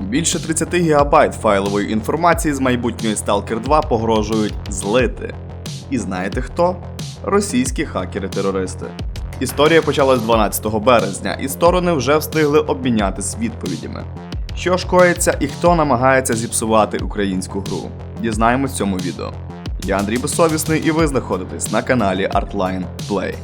Більше 30 ГБ файлової інформації з майбутньої Stalker 2 погрожують злити. І знаєте хто? Російські хакери-терористи. Історія почалась 12 березня, і сторони вже встигли обмінятись відповідями. Що ж коїться і хто намагається зіпсувати українську гру? Дізнаємось в цьому відео. Я Андрій Безсовісний, і ви знаходитесь на каналі Artline Play.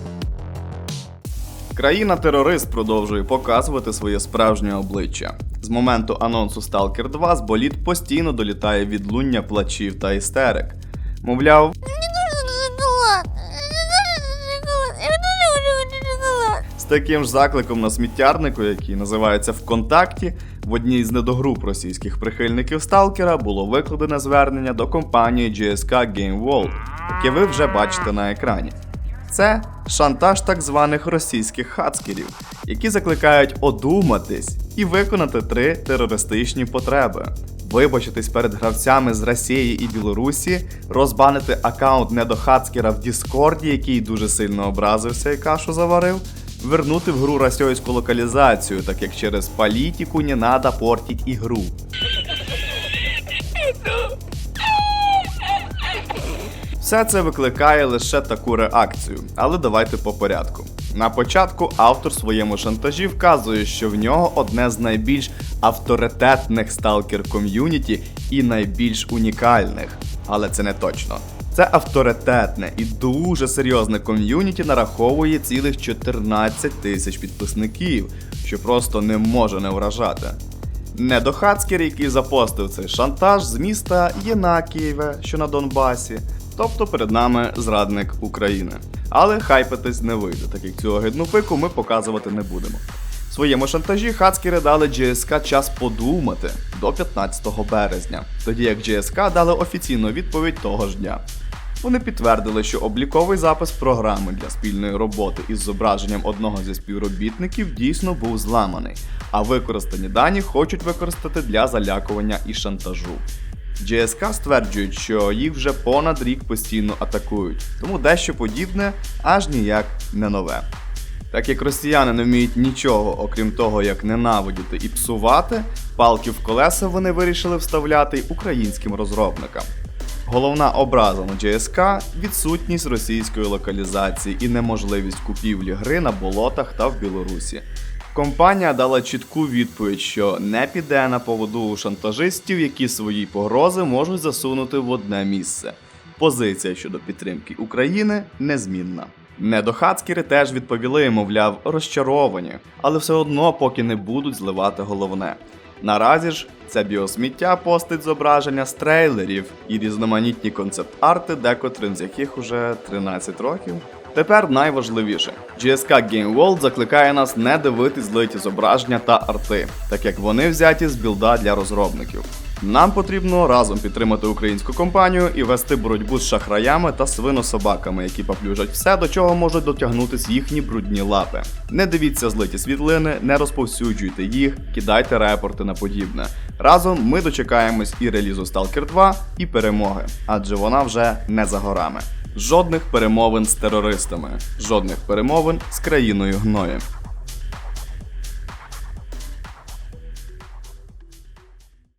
Країна-терорист продовжує показувати своє справжнє обличчя. З моменту анонсу Stalker 2 з боліт постійно долітає відлуння плачів та істерик. Мовляв, з таким ж закликом на сміттярнику, який називається ВКонтакті, в одній з недогруп російських прихильників Сталкера було викладене звернення до компанії GSK Game World, яке ви вже бачите на екрані. Це шантаж так званих російських хацкерів, які закликають одуматись і виконати три терористичні потреби. Вибачитись перед гравцями з Росії і Білорусі, розбанити аккаунт недохацкера в Діскорді, який дуже сильно образився і кашу заварив, вернути в гру російську локалізацію, так як через політику не надо портить ігру. Все це викликає лише таку реакцію, але давайте по порядку. На початку автор своєму шантажі вказує, що в нього одне з найбільш авторитетних сталкер ком'юніті і найбільш унікальних. Але це не точно. Це авторитетне і дуже серйозне ком'юніті нараховує цілих 14 тисяч підписників, що просто не може не вражати. Недохацькер, який запостив цей шантаж з міста Єнакієве, що на Донбасі. Тобто перед нами зрадник України. Але хайпитись не вийде, так як цього гидну пику ми показувати не будемо. В своєму шантажі хацкери дали GSK час подумати до 15 березня, тоді як GSK дали офіційну відповідь того ж дня. Вони підтвердили, що обліковий запис програми для спільної роботи із зображенням одного зі співробітників дійсно був зламаний, а використані дані хочуть використати для залякування і шантажу. GSK стверджують, що їх вже понад рік постійно атакують, тому дещо подібне аж ніяк не нове. Так як росіяни не вміють нічого, окрім того, як ненавидіти і псувати, палки в колеса вони вирішили вставляти й українським розробникам. Головна образа на GSK – відсутність російської локалізації і неможливість купівлі гри на болотах та в Білорусі. Компанія дала чітку відповідь, що не піде на поводу у шантажистів, які свої погрози можуть засунути в одне місце. Позиція щодо підтримки України незмінна. Недохацкери теж відповіли, мовляв, розчаровані, але все одно поки не будуть зливати головне. Наразі ж це біосміття постить зображення з трейлерів і різноманітні концепт-арти, декотрим з яких уже 13 років. Тепер найважливіше: GSK Game World закликає нас не дивитись злиті зображення та арти, так як вони взяті з білда для розробників. Нам потрібно разом підтримати українську компанію і вести боротьбу з шахраями та свинособаками, які поплюжать все, до чого можуть дотягнутись їхні брудні лапи. Не дивіться злиті світлини, не розповсюджуйте їх, кидайте репорти на подібне. Разом ми дочекаємось і релізу Stalker 2, і перемоги, адже вона вже не за горами. Жодних перемовин з терористами, жодних перемовин з країною гною.